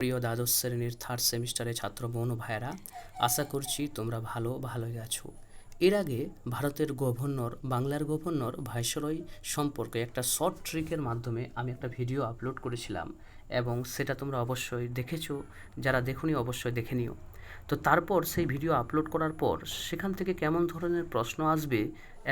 প্রিয় দ্বাদশ শ্রেণির থার্ড সেমিস্টারে ছাত্র বোন ও ভাইয়েরা, আশা করছি তোমরা ভালো, ভালোই আছো। এর আগে ভারতের গভর্নর, বাংলার গভর্নর ভাইসরয় সম্পর্কে একটা শর্ট ট্রিকের মাধ্যমে আমি একটা ভিডিও আপলোড করেছিলাম এবং সেটা তোমরা অবশ্যই দেখেছ, যারা দেখুনি অবশ্যই দেখে নিও। তো তারপর সেই ভিডিও আপলোড করার পর সেখান থেকে কেমন ধরনের প্রশ্ন আসবে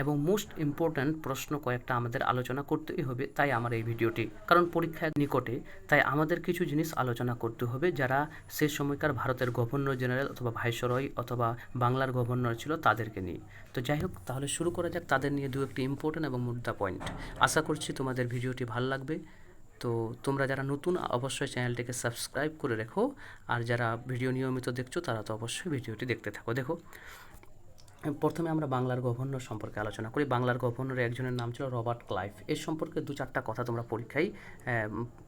এবং মোস্ট ইম্পর্ট্যান্ট প্রশ্ন কয়েকটা আমাদের আলোচনা করতেই হবে তাই আমার এই ভিডিওটি। কারণ পরীক্ষা নিকটে তাই আমাদের কিছু জিনিস আলোচনা করতে হবে যারা সে সময়কার ভারতের গভর্নর জেনারেল অথবা ভাইসরয় অথবা বাংলার গভর্নর ছিল তাদেরকে নিয়ে। তো যাই হোক, তাহলে শুরু করা যাক তাদের নিয়ে দু একটি ইম্পর্ট্যান্ট এবং মুদ্রা পয়েন্ট আশা করছি তোমাদের ভিডিওটি ভালো লাগবে। তো তোমরা যারা নতুন, অবশ্যই চ্যানেলটিকে সাবস্ক্রাইব করে রেখো। আর যারা ভিডিও নিয়মিত দেখছ তারা তো অবশ্যই ভিডিওটি দেখতে থাকো। দেখো প্রথমে আমরা বাংলার গভর্নর সম্পর্কে আলোচনা করি। বাংলার গভর্নরের একজনের নাম ছিল রবার্ট ক্লাইভ। এর সম্পর্কে দু চারটা কথা তোমরা পরীক্ষায়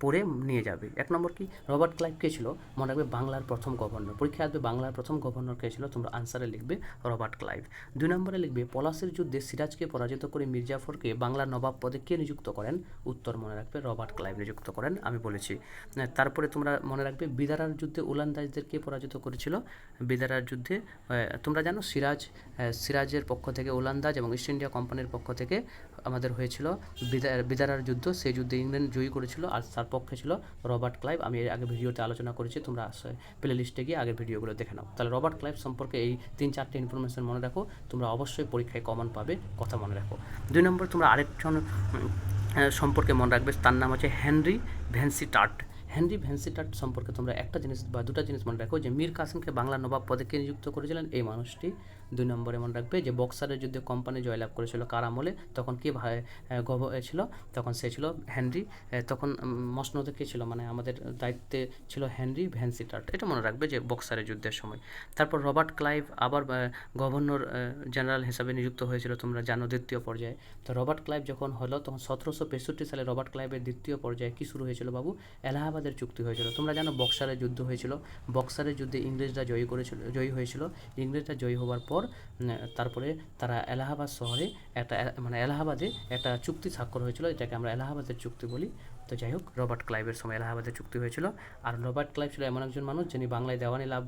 পড়ে নিয়ে যাবে। এক নম্বর কি? রবার্ট ক্লাইভ কে ছিল? মনে রাখবে বাংলার প্রথম গভর্নর। পরীক্ষায় আসবে বাংলার প্রথম গভর্নর কে ছিল? তোমরা আনসারে লিখবে রবার্ট ক্লাইভ। দুই নম্বরে লিখবে, পলাশের যুদ্ধে সিরাজকে পরাজিত করে মির্জাফরকে বাংলার নবাব পদে কে নিযুক্ত করেন? উত্তর মনে রাখবে রবার্ট ক্লাইভ নিযুক্ত করেন, আমি বলেছি। তারপরে তোমরা মনে রাখবে বিদারার যুদ্ধে উলান্দাজদের কে পরাজিত করেছিল? বিদারার যুদ্ধে তোমরা জানো সিরাজ সিরাজের পক্ষ থেকে, ওলান্দাজ এবং ইস্ট ইন্ডিয়া কোম্পানির পক্ষ থেকে আমাদের হয়েছিল বিদা- বিদারার যুদ্ধ। সেই যুদ্ধে ইংল্যান্ড জয়ী করেছিল আর তার পক্ষে ছিল রবার্ট ক্লাইভ। আমি আগে ভিডিওতে আলোচনা করেছি, তোমরা প্লে লিস্টে গিয়ে আগের ভিডিওগুলো দেখে নাও। তাহলে রবার্ট ক্লাইভ সম্পর্কে এই তিন, চারটে ইনফরমেশন মনে রাখো। তোমরা অবশ্যই পরীক্ষায় কমন পাবে, কথা মনে রাখো। দুই নম্বর, তোমরা আরেকজন সম্পর্কে মনে রাখবে, তার নাম হচ্ছে Henry Vansittart Henry Vansittart সম্পর্কে তোমরা একটা জিনিস বা দুটা জিনিস মনে রাখো যে, মীর কাসিমকে বাংলা নবাব পদে নিযুক্ত করেছিলেন এই মানুষটি। দুই নম্বরে মনে রাখবে যে বক্সারের যুদ্ধে কোম্পানি জয়লাভ করেছিল কার আমলে? তখন কে ভাই গভ ছিল? তখন সে ছিল হেনরি। তখন মসনদে কে ছিল? মানে আমাদের দায়িত্বে ছিল হেনরি ভ্যান্সিটার্ট এটা মনে রাখবে যে বক্সারের যুদ্ধের সময়। তারপর রবার্ট ক্লাইভ আবার গভর্নর জেনারেল হিসাবে নিযুক্ত হয়েছিল, তোমরা জানো, দ্বিতীয় পর্যায়ে। তো রবার্ট ক্লাইভ যখন হলো, তখন সতেরোশো তেষট্টি সালে রবার্ট ক্লাইভের দ্বিতীয় পর্যায়ে কি শুরু হয়েছিল বাবু? এলাহাবাদের চুক্তি হয়েছিল। তোমরা জানো বক্সারের যুদ্ধ হয়েছিল। বক্সারের যুদ্ধে ইংরেজরা জয়ী করেছিল, জয়ী হয়েছিল। ইংরেজরা জয়ী হওয়ার পর উম, তারপরে তারা এলাহাবাদ শহরে একটা মানে এলাহাবাদে একটা চুক্তি স্বাক্ষর হয়েছিল এটাকে আমরা এলাহাবাদের চুক্তি বলি। তো যাই হোক রবার্ট ক্লাইভের সময় এলাহাবাদের চুক্তি হয়েছিল। আর রবার্ট ক্লাইভ ছিল এমন একজন মানুষ যিনি বাংলায় দেওয়ানি লাভ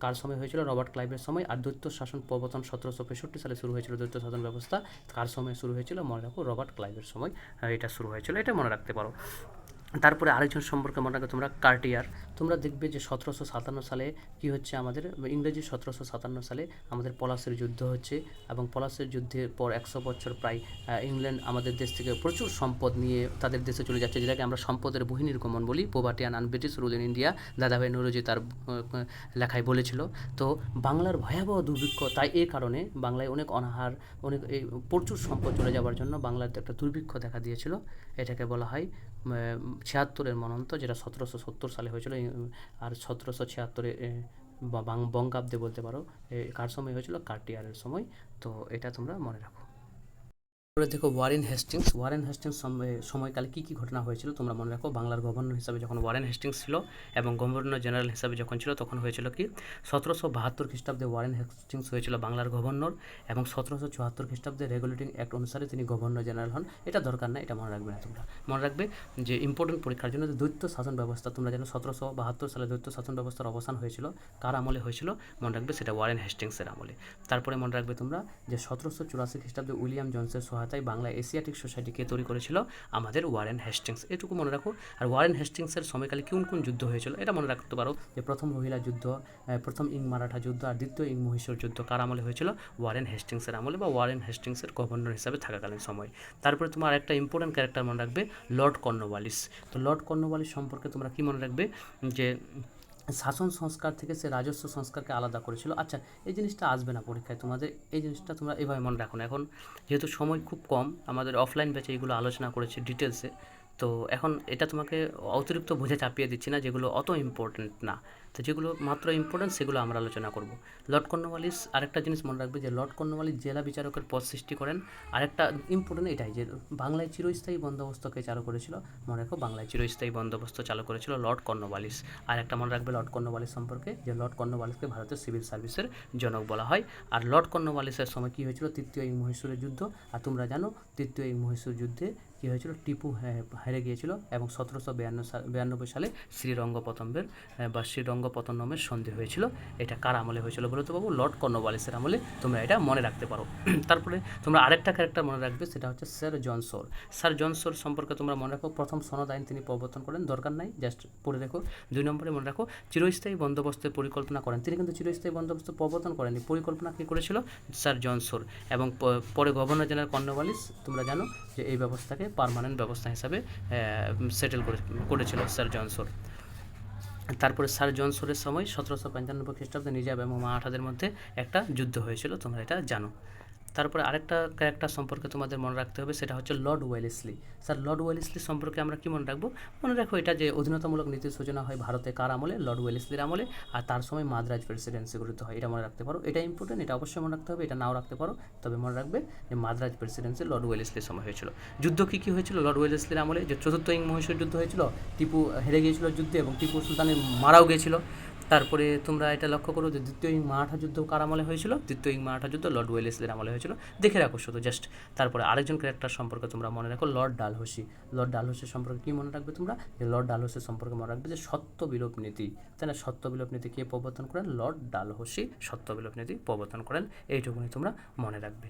কার সময় হয়েছিল? রবার্ট ক্লাইভের সময়। আর দৈত্য শাসন প্রবর্তন সতেরোশো পঁয়ষট্টি সালে শুরু হয়েছিল দৈত্য শাসন ব্যবস্থা। কার সময় শুরু হয়েছিল? মনে রাখো রবার্ট ক্লাইভের সময় এটা শুরু হয়েছিল। এটা মনে রাখতে পারো। তারপরে আরেকজন সম্পর্কে মনে রাখো, তোমরা কার্টিয়ার তোমরা দেখবে যে সতেরোশো সাতান্ন সালে কি হচ্ছে আমাদের, ইংরেজি সতেরোশো সাতান্ন সালে আমাদের পলাশের যুদ্ধ হচ্ছে এবং পলাশের যুদ্ধের পর একশো বছর প্রায় ইংল্যান্ড আমাদের দেশ থেকে প্রচুর সম্পদ নিয়ে তাদের দেশে চলে যাচ্ছে, যেটাকে আমরা সম্পদের বহির্নির্গমন বলি। Poverty and un British rule in India Dadabhai Naoroji তার লেখায় বলেছিল। তো বাংলার ভয়াবহ দুর্ভিক্ষ, তাই এই কারণে বাংলায় অনেক অনাহার, অনেক এই প্রচুর সম্পদ চলে যাওয়ার জন্য বাংলার একটা দুর্ভিক্ষ দেখা দিয়েছিল। এটাকে বলা হয় ছিয়াত্তরের মনন্ত, যেটা সতেরোশো সত্তর সালে হয়েছিল আর সতেরোশো ছিয়াত্তরে বঙ্গাব্দে বলতে পারো কার সময় হয়েছিল? কার্টিয়ারের সময়। তো এটা তোমরা মনে রাখো। তারপরে দেখো ওয়ারেন হেস্টিংস। ওয়ারেন হেস্টিংস সম- সময়কালে কী কী ঘটনা হয়েছিল তোমরা মনে রাখো? বাংলার গভর্নর হিসাবে যখন ওয়ারেন হেস্টিংস ছিল এবং গভর্নর জেনারেল হিসাবে যখন ছিল তখন হয়েছিল কি? সতেরোশো বাহাত্তর খ্রিস্টাব্দে ওয়ারেন হেস্টিংস হয়েছিল বাংলার গভর্নর এবং সতেরোশো চুয়াত্তর খ্রিস্টাব্দে রেগুলেটিং অ্যাক্ট অনুসারে তিনি গভর্নর জেনারেল হন। এটা দরকার না, এটা মনে রাখবে না তোমরা। মনে রাখবে যে ইম্পর্টেন্ট পরীক্ষার জন্য দৈত্য শাসন ব্যবস্থা, তোমরা জানো সতেরোশো বাহাত্তর সালে দৈত্য শাসন ব্যবস্থার অবসান হয়েছিল। কার আমলে হয়েছিল? মনে রাখবে সেটা ওয়ারেন হেস্টিংসের আমলে। তারপরে মনে রাখবে তোমরা যে সতেরোশো চুরাশি খ্রিস্টাব্দে উইলিয়াম জনসের সহায়তায় বাংলা এশিয়াটিক সোসাইটিকে তৈরি করেছিল আমাদের ওয়ারেন হেস্টিংস এটুকু মনে রাখো, আর ওয়ারেন হেস্টিংসের সময়কালে কোন কোন যুদ্ধ হয়েছিল এটা মনে রাখতে পারো, যে প্রথম মহিলা যুদ্ধ প্রথম ইং মারাঠা যুদ্ধ আর দ্বিতীয় ইং মহীশূর যুদ্ধ কার আমলে হয়েছিল? ওয়ারেন হেস্টিংসের আমলে বা ওয়ারেন হেস্টিংসের গভর্নর হিসাবে থাকাকালীন সময়। তারপরে তোমার একটা ইম্পর্টেন্ট ক্যারেক্টার মনে রাখবে লর্ড কর্নওয়ালিস তো লর্ড কর্নওয়ালিস সম্পর্কে তোমরা কি মনে রাখবে? যে শাসন সংস্কার থেকে সে রাজস্ব সংস্কারকে আলাদা করেছিল। আচ্ছা এই জিনিসটা আসবে না পরীক্ষায়। তোমাদের এই জিনিসটা তোমরা এভাবে মনে রাখো না। এখন যেহেতু সময় খুব কম, আমাদের অফলাইন ব্যাচে এগুলো আলোচনা করেছে ডিটেলসে তো এখন এটা তোমাকে অতিরিক্ত বুঝে চাপিয়ে দিচ্ছি না, যেগুলো অত ইম্পর্টেন্ট না। তো যেগুলো মাত্র ইম্পর্টেন্ট সেগুলো আমরা আলোচনা করব। লর্ড কর্নওয়ালিস আরেকটা জিনিস মনে রাখবে যে লর্ড কর্নওয়ালিস জেলা বিচারকের পদ সৃষ্টি করেন। আরেকটা ইম্পর্টেন্ট এটাই যে বাংলায় চিরস্থায়ী বন্দোবস্তকে চালু করেছিল। মনে রাখো বাংলায় চিরস্থায়ী বন্দোবস্ত চালু করেছিল লর্ড কর্নওয়ালিস আর একটা মনে রাখবে লর্ড কর্নওয়ালিস সম্পর্কে যে লর্ড কর্নওয়ালিসকে ভারতের সিভিল সার্ভিসের জনক বলা হয়। আর লর্ড কর্নওয়ালিসের সময় কী হয়েছিল? তৃতীয় ইং মহীশূরের যুদ্ধ। আর তোমরা জানো তৃতীয় ইং মহীশূর যুদ্ধে কী হয়েছিল? টিপু হেরে গিয়েছিল এবং সতেরোশো বিরানব্বই সালে শ্রীরঙ্গপতম্বের আহ, বা শ্রীরঙ্গপতনমের সন্ধি হয়েছিল। এটা কার আমলে হয়েছিল বলে তো বাবু? লর্ড কর্নওয়ালিসের আমলে। তোমরা এটা মনে রাখতে পারো। তারপরে তোমরা আরেকটা ক্যারেক্টার মনে রাখবে, সেটা হচ্ছে স্যার জনসোর স্যার জনসোর সম্পর্কে তোমরা মনে রাখো, প্রথম সনদ আইন তিনি প্রবর্তন করেন, দরকার নাই জাস্ট পড়ে রেখো দুই নম্বরে মনে রাখো, চিরস্থায়ী বন্দোবস্তের পরিকল্পনা করেন। তিনি কিন্তু চিরস্থায়ী বন্দোবস্ত প্রবর্তন করেননি, পরিকল্পনা কী করেছিল? স্যার জনসোর এবং পরে গভর্নর জেনারেল কর্নওয়ালিস তোমরা জানো যে এই ব্যবস্থাকে পার্মানেন্ট ব্যবস্থা হিসাবে সেটেল করে, করেছিল স্যার জনসোর তারপরে স্যার জনসোরের সময় সতেরোশো পঞ্চানব্বই খ্রিস্টাব্দে নিজাম এবং মারাঠাদের মধ্যে একটা যুদ্ধ হয়েছিল, তোমরা এটা জানো। তারপরে আরেকটা ক্যারেক্টার সম্পর্কে তোমাদের মনে রাখতে হবে, সেটা হচ্ছে Lord Wellesley. Sir, Lord Wellesley সম্পর্কে আমরা কি মনে রাখব? মনে রাখো এটা যে অধীনতামূলক নীতির সূচনা হয় ভারতে কার আমলে? লর্ড ওয়েলেসলির আমলে। আর তার সময় মাদ্রাজ প্রেসিডেন্সি গঠিত হয়, এটা মনে রাখতে পারো। এটা ইম্পর্টেন্ট এটা অবশ্যই মনে রাখতে হবে, এটা নাও রাখতে পারো। তবে মনে রাখবে যে মাদ্রাজ প্রেসিডেন্সি লর্ড ওয়েলেসলির সময় হয়েছিল। যুদ্ধ কী কী হয়েছিল? লর্ড ওয়েলেসলির আমলে যে চতুর্থ ইং মহীশূর যুদ্ধ হয়েছিল, টিপু হেরে গিয়েছিল যুদ্ধে এবং টিপু সুলতানের মারাও গিয়েছিল। তারপরে তোমরা এটা লক্ষ্য করো যে দ্বিতীয় ইং মারাঠা যুদ্ধ কার আমলে হয়েছিল? দ্বিতীয় ইং মারাঠা যুদ্ধ লর্ড ওয়েলেসলির আমলে হয়েছিল। দেখে রাখো শুধু জাস্ট তারপরে আরেকজন ক্যারেক্টার সম্পর্কে তোমরা মনে রাখো, লর্ড ডালহসি। লর্ড ডালহসি সম্পর্কে কী মনে রাখবে তোমরা? যে লর্ড ডালহসি সম্পর্কে মনে রাখবে যে সত্য বিলোপ নীতি। তাই না? সত্য বিলোপ নীতি কে প্রবর্তন করেন? লর্ড ডালহসি সত্য বিলোপ নীতি প্রবর্তন করেন। এইটুকুনি তোমরা মনে রাখবে।